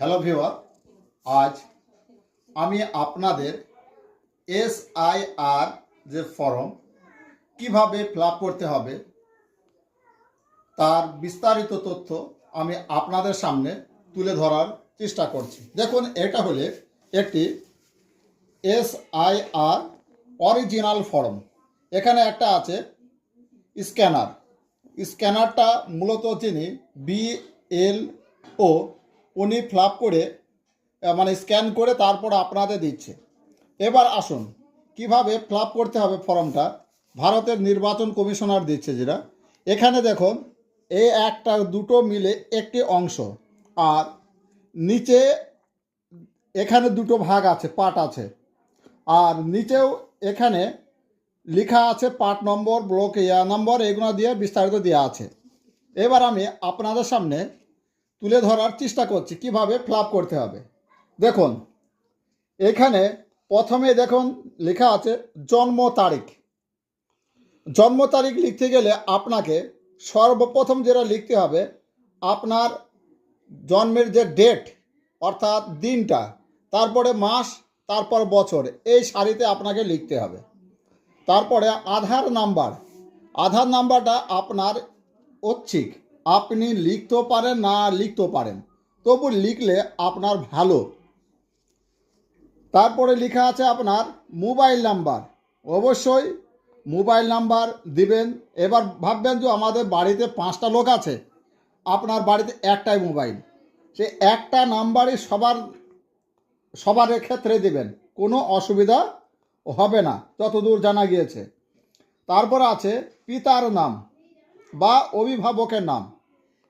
Hello ভিওয়ার আজ আমি আপনাদের এস আই আর যে ফর্ম, কীভাবে ফিল করতে হবে, তার বিস্তারিত তথ্য আমি আপনাদের সামনে তুলে ধরার চেষ্টা করছি। দেখুন, এটা হলে একটি S I R original form. এখানে একটা আছে স্ক্যানার। স্ক্যানারটা মূলত যিনি বি এল ও উনি ফ্লাপ করে মানে স্ক্যান করে তারপর আপনাদের দিচ্ছে। এবার আসুন, কীভাবে ফ্লাপ করতে হবে ফর্মটা? ভারতের নির্বাচন কমিশনার দিচ্ছে যেটা। এখানে দেখুন এই একটা, দুটো মিলে একটি অংশ, আর নিচে এখানে দুটো ভাগ আছে পার্ট আছে। আর নিচেও এখানে লেখা আছে পার্ট নম্বর, ব্লক ইয়া নম্বর, এগুলো দিয়ে বিস্তারিত দেওয়া আছে। এবার আমি আপনাদের সামনে তুলে ধরার চেষ্টা করছি, কীভাবে ফ্লাপ করতে হবে। দেখুন, এখানে প্রথমে দেখুন লেখা আছে জন্ম তারিখ। জন্ম তারিখ লিখতে গেলে আপনাকে সর্বপ্রথম যেটা লিখতে হবে, আপনার জন্মের যে ডেট অর্থাৎ দিনটা, তারপরে মাস, তারপর বছর, এই সারিতে আপনাকে লিখতে হবে। তারপরে আধার নাম্বার, আধার নাম্বারটা আপনার ঐচ্ছিক। আপনি লিখতেও পারেন, না লিখতেও পারেন। তবু লিখলে আপনার ভালো। তারপরে লেখা আছে আপনার মোবাইল নাম্বার। অবশ্যই মোবাইল নাম্বার দিবেন। এবার ভাববেন যে আমাদের বাড়িতে পাঁচটা লোক আছে। আপনার বাড়িতে একটাই মোবাইল। সে একটা নাম্বারই সবার সবার ক্ষেত্রে দিবেন। কোনো অসুবিধা হবে না। যতদূর জানা গিয়েছে। তারপর আছে পিতার নাম বা অভিভাবকের নাম।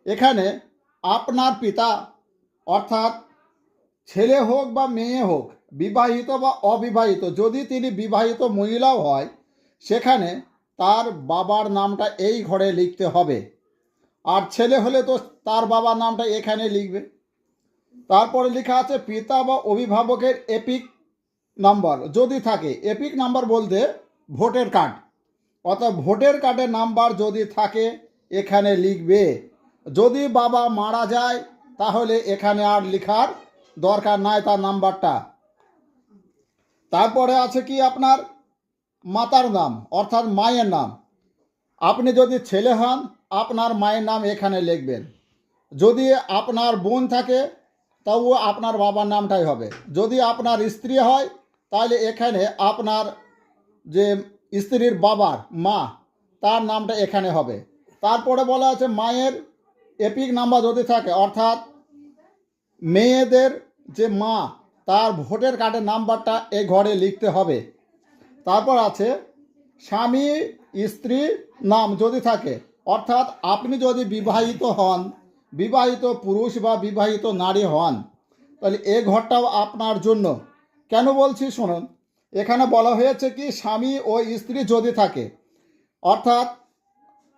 এখানে আপনার পিতা, অর্থাৎ ছেলে হোক বা মেয়ে হোক, বিবাহিত বা অবিবাহিত, যদি তিনি বিবাহিত মহিলাও হয়, সেখানে তার বাবার নামটা এই ঘরে লিখতে হবে। আর ছেলে হলে তো তার বাবার নামটা এখানে লিখবে। তারপরে লেখা আছে, পিতা বা অভিভাবকের এপিক নাম্বার যদি থাকে, এপিক নাম্বার বলতে ভোটের কার্ড। অর্থাৎ ভোটের কার্ডের নাম্বার যদি থাকে, এখানে লিখবে যদি বাবা মারা যায়, তাহলে এখানে আর লেখার দরকার নাই তার নাম্বারটা। তারপরে আছে কি আপনার? মাতার নাম, অর্থাৎ মায়ের নাম। আপনি যদি ছেলে হন, আপনার মায়ের নাম এখানে লিখবেন। যদি আপনার বোন থাকে, তবুও আপনার বাবার নামটাই হবে। যদি আপনার স্ত্রী হয়, তাহলে এখানে আপনার যে স্ত্রীর বাবার মা, তার নামটা এখানে হবে। তারপরে বলা আছে মায়ের এপিক নাম্বার যদি থাকে, অর্থাৎ মেয়েদের যে মা, তার ভোটের কার্ডের নাম্বারটা এই ঘরে লিখতে হবে। তারপর আছে, স্বামী, স্ত্রী নাম যদি থাকে, অর্থাৎ আপনি যদি বিবাহিত হন, বিবাহিত পুরুষ বা বিবাহিত নারী হন, তাহলে এ ঘরটাও আপনার জন্য। কেন বলছি শুনুন, এখানে বলা হয়েছে কি, স্বামী ও স্ত্রী যদি থাকে, অর্থাৎ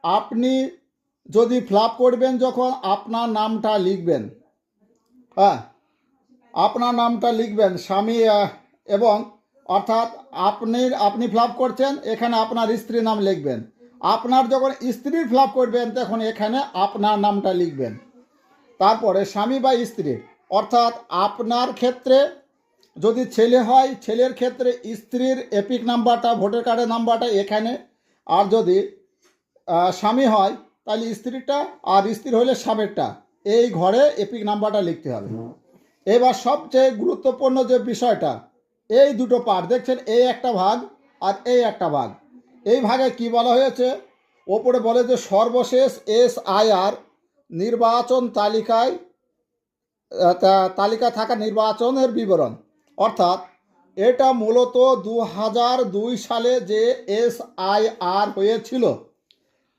আপনি যদি ফ্লাপ করবেন যখন আপনার নামটা লিখবেন হ্যাঁ আপনার নামটা লিখবেন, স্বামী এবং অর্থাৎ আপনি আপনি ফ্লাপ করছেন, এখানে আপনার স্ত্রীর নাম লিখবেন। আপনার যখন স্ত্রীর ফ্লাপ করবেন, তখন এখানে আপনার নামটা লিখবেন। তারপরে স্বামী বা স্ত্রী, অর্থাৎ আপনার ক্ষেত্রে যদি ছেলে হয়, ছেলের ক্ষেত্রে স্ত্রীর এপিক নাম্বারটা, ভোটার কার্ডের নাম্বারটা এখানে, আর যদি স্বামী হয় তাহলে স্ত্রীটা আর স্ত্রী হলে স্বামীরটা। এই ঘরে এপিক নাম্বারটা লিখতে হবে। এবার সবচেয়ে গুরুত্বপূর্ণ যে বিষয়টা, এই দুটো পার্ট দেখছেন, এই একটা ভাগ আর এই একটা ভাগ। এই ভাগে কি বলা হয়েছে? ওপরে বলে যে সর্বশেষ এস আইআর নির্বাচন তালিকায় তালিকা থাকা নির্বাচনের বিবরণ। অর্থাৎ এটা মূলত দু হাজার দুই সালে যে এস আই আর হয়েছিল।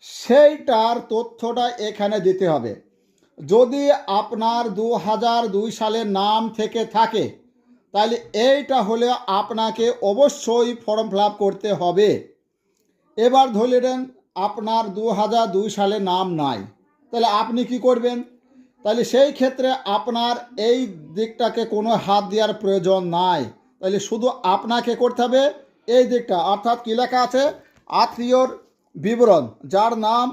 সেইটার তথ্যটা এখানে দিতে হবে। যদি আপনার দু হাজার দুই সালের নাম থেকে থাকে তাহলে এইটা হলে আপনাকে অবশ্যই ফর্ম ফিল করতে হবে। এবার ধরলেন আপনার দু হাজার দুই সালে নাম নাই তাহলে আপনি কি করবেন? তাহলে সেই ক্ষেত্রে আপনার এই দিকটাকে কোনো হাত দেওয়ার প্রয়োজন নাই। তাহলে শুধু আপনাকে করতে হবে এই দিকটা। অর্থাৎ কী লেখা আছে? আত্মীয়র বিবরণ, যার নাম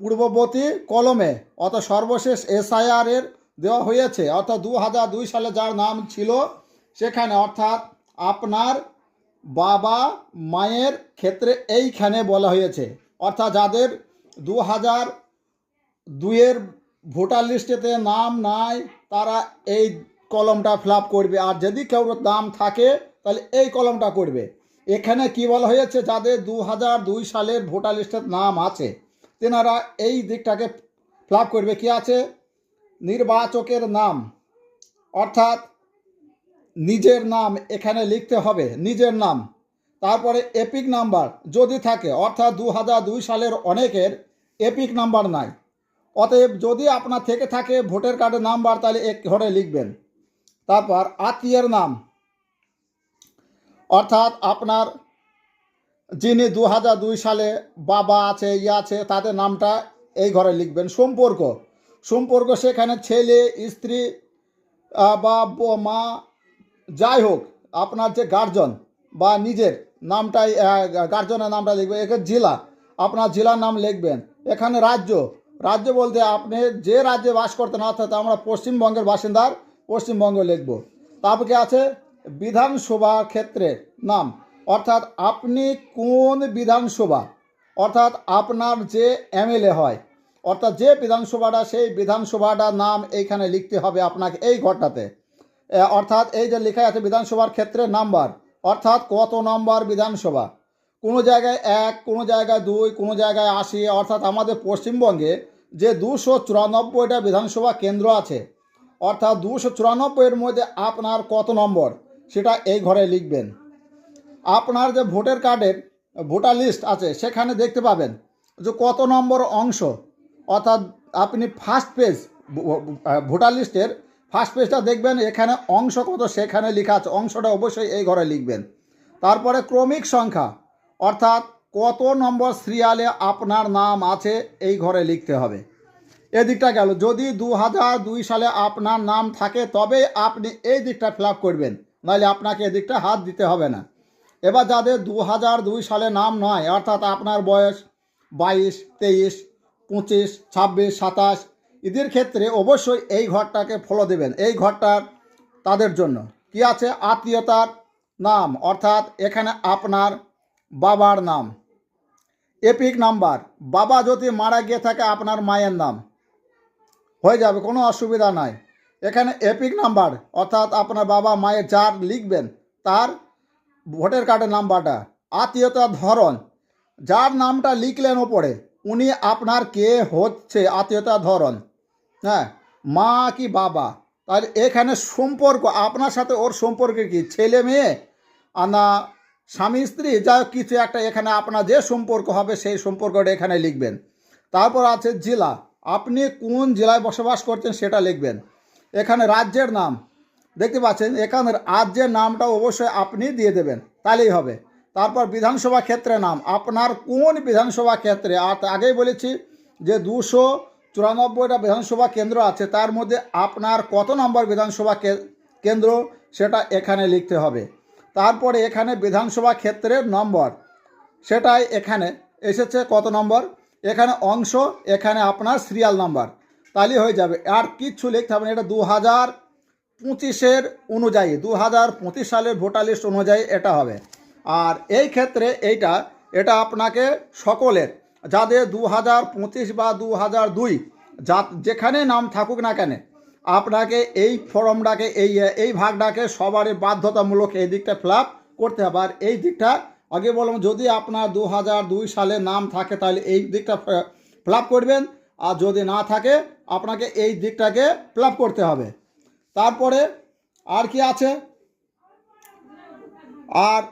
পূর্ববর্তী কলমে, অর্থাৎ সর্বশেষ এসআইআর এর দেওয়া হয়েছে, অর্থাৎ দু হাজার দুই সালে যার নাম ছিল, সেখানে, অর্থাৎ আপনার বাবা মায়ের ক্ষেত্রে এইখানে বলা হয়েছে। অর্থাৎ যাদের দু হাজার দুইয়ের ভোটার লিস্টেতে নাম নাই, তারা এই কলমটা ফিল করবে। আর যদি কেউ নাম থাকে, তাহলে এই কলমটা করবে। এখানে কি বলা হয়েছে? যাদের দু হাজার দুই সালের ভোটার লিস্টের নাম আছে, তেনারা এই দিকটাকে ফিল করবে। কি আছে? নির্বাচকের নাম। অর্থাৎ নিজের নাম এখানে লিখতে হবে, নিজের নাম। তারপরে এপিক নাম্বার যদি থাকে, অর্থাৎ দু হাজার দুই সালের অনেকের এপিক নাম্বার নাই। অতএব যদি আপনার থেকে থাকে ভোটার কার্ডের নাম্বার, তাহলে এক ঘরে লিখবেন। তারপর আত্মীয়ের নাম। অর্থাৎ আপনার যিনি দু হাজার দুই সালে বাবা আছে ইয়ে আছে, তাদের নামটা এই ঘরে লিখবেন। সম্পর্ক। সম্পর্ক সেখানে ছেলে, স্ত্রী বা ব- মা, যাই হোক, আপনার যে গার্জন বা নিজের নামটাই গার্জনের নামটা লিখবেন এখানে জেলা। আপনার জেলার নাম লিখবেন। এখানে রাজ্য। রাজ্য বলতে আপনি যে রাজ্যে বাস করতেন, অর্থাৎ আমরা পশ্চিমবঙ্গের বাসিন্দার পশ্চিমবঙ্গ লিখব। তারপরে আছে? বিধানসভা ক্ষেত্রের নাম। অর্থাৎ আপনি কোন বিধানসভা? অর্থাৎ আপনার যে এমএলএ হয়, অর্থাৎ যে বিধানসভাটা, সেই বিধানসভাটার নাম এইখানে লিখতে হবে আপনাকে এই ঘরটাতে। অর্থাৎ এই যে লেখা আছে বিধানসভার ক্ষেত্রে নাম্বার, অর্থাৎ কত নম্বর বিধানসভা? কোনো জায়গায় এক, কোনো জায়গায় দুই, কোনো জায়গায় আশি, অর্থাৎ আমাদের পশ্চিমবঙ্গে যে দুশো চুরানব্বইটা বিধানসভা কেন্দ্র আছে, অর্থাৎ দুশো চুরানব্বইয়ের মধ্যে আপনার কত নম্বর? সেটা এই ঘরে লিখবেন। আপনার যে ভোটার কার্ডের ভোটার লিস্ট আছে, সেখানে দেখতে পাবেন যে কত নম্বর অংশ। অর্থাৎ আপনি ফার্স্ট পেজ ভোটার লিস্টের ফার্স্ট পেজটা দেখবেন, এখানে অংশ কত, সেখানে লেখা আছে। অংশটা অবশ্যই এই ঘরে লিখবেন। তারপরে ক্রমিক সংখ্যা, অর্থাৎ কত নম্বর সিরিয়ালে আপনার নাম আছে, এই ঘরে লিখতে হবে। এদিকটা গেল। যদি দু হাজার দুই সালে আপনার নাম থাকে তবে আপনি এই দিকটা ফিল করবেন। নাহলে আপনাকে এদিকটা হাত দিতে হবে না। এবার যাদের দু হাজার দুই সালে নাম নয়, অর্থাৎ আপনার বয়স বাইশ, তেইশ, পঁচিশ, ছাব্বিশ, সাতাশ, এদের ক্ষেত্রে অবশ্যই এই ঘরটাকে ফলো দেবেন। এই ঘরটার তাদের জন্য। কি আছে? আত্মীয়তার নাম, অর্থাৎ এখানে আপনার বাবার নাম। এপিক নাম্বার, বাবা যদি মারা গিয়ে থাকে, আপনার মায়ের নাম। হয়ে যাবে, কোনো অসুবিধা নাই। এখানে এপিক নাম্বার অর্থাৎ আপনার বাবা মায়ের যার লিখবেন, তার ভোটার কার্ডের নাম্বারটা আত্মীয়তার ধরন, যার নামটা লিখলেন ওপরে, উনি আপনার কে হচ্ছে আত্মীয়তার ধরন। হ্যাঁ মা কি বাবা? তাহলে এখানে সম্পর্ক, আপনার সাথে ওর সম্পর্কে কি? ছেলে মেয়ে? আর না, স্বামী স্ত্রী? যা কিছু একটা এখানে আপনার যে সম্পর্ক হবে, সেই সম্পর্কটা এখানে লিখবেন। তারপর আছে জেলা, আপনি কোন জেলায় বসবাস করছেন সেটা লিখবেন। এখানে রাজ্যের নাম। দেখতে পাচ্ছেন এখানে রাজ্যের নামটা অবশ্যই আপনি দিয়ে দেবেন, তাহলেই হবে। তারপর বিধানসভা ক্ষেত্রে নাম, আপনার কোন বিধানসভা ক্ষেত্রে? আর আগেই বলেছি যে দুশো চুরানব্বইটা বিধানসভা কেন্দ্র আছে, তার মধ্যে আপনার কত নম্বর বিধানসভা কেন্দ্র সেটা এখানে লিখতে হবে। তারপরে এখানে বিধানসভা ক্ষেত্রের নম্বর, সেটাই এখানে এসেছে কত নম্বর? এখানে অংশ, এখানে আপনার সিরিয়াল নাম্বার। তাহলে হয়ে যাবে। আর কিচ্ছু লিখতে হবে না, এটা দু হাজার পঁচিশের অনুযায়ী দু হাজার পঁচিশ সালের ভোটার লিস্ট অনুযায়ী এটা হবে। আর এই ক্ষেত্রে এইটা, এটা আপনাকে সকলের, যাদের দু হাজার পঁচিশ বা দু হাজার দুই, যা যেখানে নাম থাকুক না কেন, আপনাকে এই ফর্মটাকে, এই এই ভাগটাকে সবারই বাধ্যতামূলক এই দিকটা ফিল করতে হবে। আর এই দিকটা, আগে বললাম, যদি আপনার দু হাজার দুই সালে নাম থাকে, তাহলে এই দিকটা ফিল করবেন। আর যদি না থাকে, আপনাকে এই দিকটাকে ফিল করতে হবে। তারপরে আর কি আছে? আর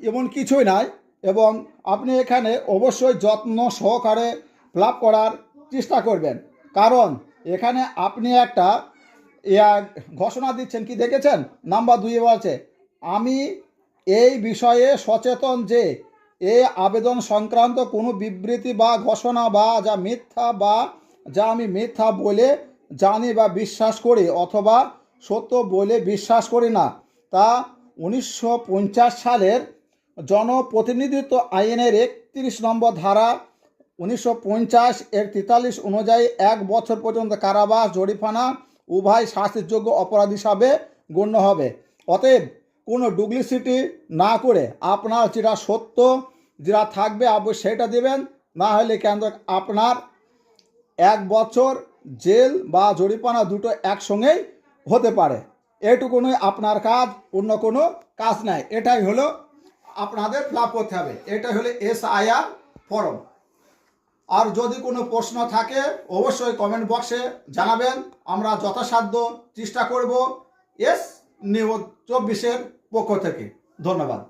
এমন কিছুই নাই এবং আপনি এখানে অবশ্যই যত্ন সহকারে ফিল করার চেষ্টা করবেন। কারণ এখানে আপনি একটা ইয়া ঘোষণা দিচ্ছেন, কি দেখেছেন? নাম্বার দুইয়ে বলছে, আমি এই বিষয়ে সচেতন যে এ আবেদন সংক্রান্ত কোনো বিবৃতি বা ঘোষণা বা যা মিথ্যা বা যা আমি মিথ্যা বলে জানি বা বিশ্বাস করি অথবা সত্য বলে বিশ্বাস করি না, তা উনিশশো পঞ্চাশ সালের জনপ্রতিনিধিত্ব আইনের একত্রিশ নম্বর ধারা উনিশশো পঞ্চাশ এর তেতাল্লিশ অনুযায়ী এক বছর পর্যন্ত কারাবাস জরিফানা উভয় শাস্তির যোগ্য অপরাধ হিসাবে গণ্য হবে। অতএব কোনো ডুপ্লিসিটি না করে আপনার যেটা সত্য যেটা থাকবে আপনি সেটা দেবেন, না হলে কেন আপনার এক বছর জেল বা জরিপানা দুটো একসঙ্গেই হতে পারে। এটুকুনই আপনার কাজ, অন্য কোনো কাজ নাই। এটাই হলো আপনাদের ফিল করতে হবে। এটাই হলো এস আইআর ফর্ম। আর যদি কোনো প্রশ্ন থাকে, অবশ্যই কমেন্ট বক্সে জানাবেন। আমরা যথাসাধ্য চেষ্টা করব এস নিউজ চব্বিশের পক্ষ থেকে। ধন্যবাদ।